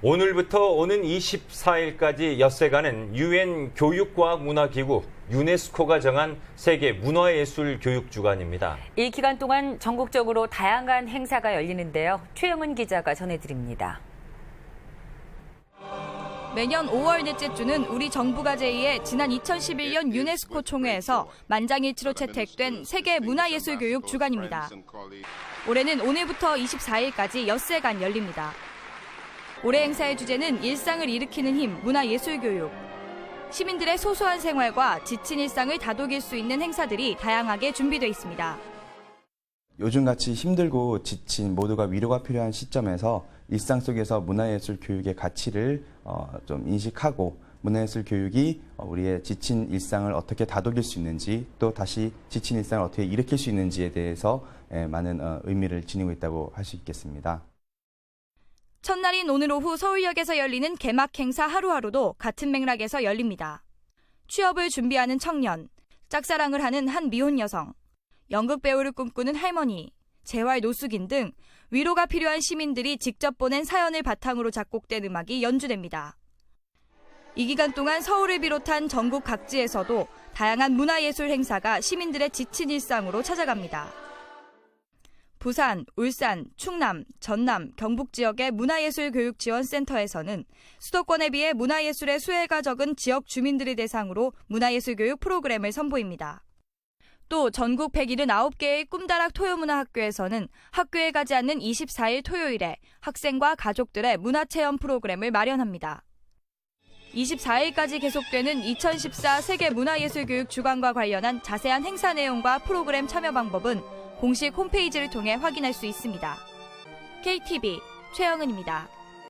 오늘부터 오는 24일까지 엿새가는 유엔 교육과학문화기구 유네스코가 정한 세계 문화예술 교육 주간입니다. 이 기간 동안 전국적으로 다양한 행사가 열리는데요. 최영은 기자가 전해드립니다. 매년 5월 넷째 주는 우리 정부가 제의해 지난 2011년 유네스코 총회에서 만장일치로 채택된 세계 문화예술교육 주간입니다. 올해는 오늘부터 24일까지 엿새간 열립니다. 올해 행사의 주제는 일상을 일으키는 힘 문화예술교육. 시민들의 소소한 생활과 지친 일상을 다독일 수 있는 행사들이 다양하게 준비되어 있습니다. 요즘같이 힘들고 지친 모두가 위로가 필요한 시점에서 일상 속에서 문화예술 교육의 가치를 어, 좀 인식하고 문화예술 교육이 어, 우리의 지친 일상을 어떻게 다독일 수 있는지 또 다시 지친 일상을 어떻게 일으킬 수 있는지에 대해서 예, 많은 어, 의미를 지니고 있다고 할 수 있겠습니다. 첫날인 오늘 오후 서울역에서 열리는 개막 행사 하루하루도 같은 맥락에서 열립니다. 취업을 준비하는 청년, 짝사랑을 하는 한 미혼 여성, 연극 배우를 꿈꾸는 할머니, 재활 노숙인 등 위로가 필요한 시민들이 직접 보낸 사연을 바탕으로 작곡된 음악이 연주됩니다. 이 기간 동안 서울을 비롯한 전국 각지에서도 다양한 문화예술 행사가 시민들의 지친 일상으로 찾아갑니다. 부산, 울산, 충남, 전남, 경북 지역의 문화예술교육지원센터에서는 수도권에 비해 문화예술의 수혜가 적은 지역 주민들을 대상으로 문화예술교육 프로그램을 선보입니다. 또 전국 179개의 꿈다락 토요문화학교에서는 학교에 가지 않는 24일 토요일에 학생과 가족들의 문화체험 프로그램을 마련합니다. 24일까지 계속되는 2014 세계 문화예술교육 주간과 관련한 자세한 행사 내용과 프로그램 참여 방법은 공식 홈페이지를 통해 확인할 수 있습니다. KTV 최영은입니다.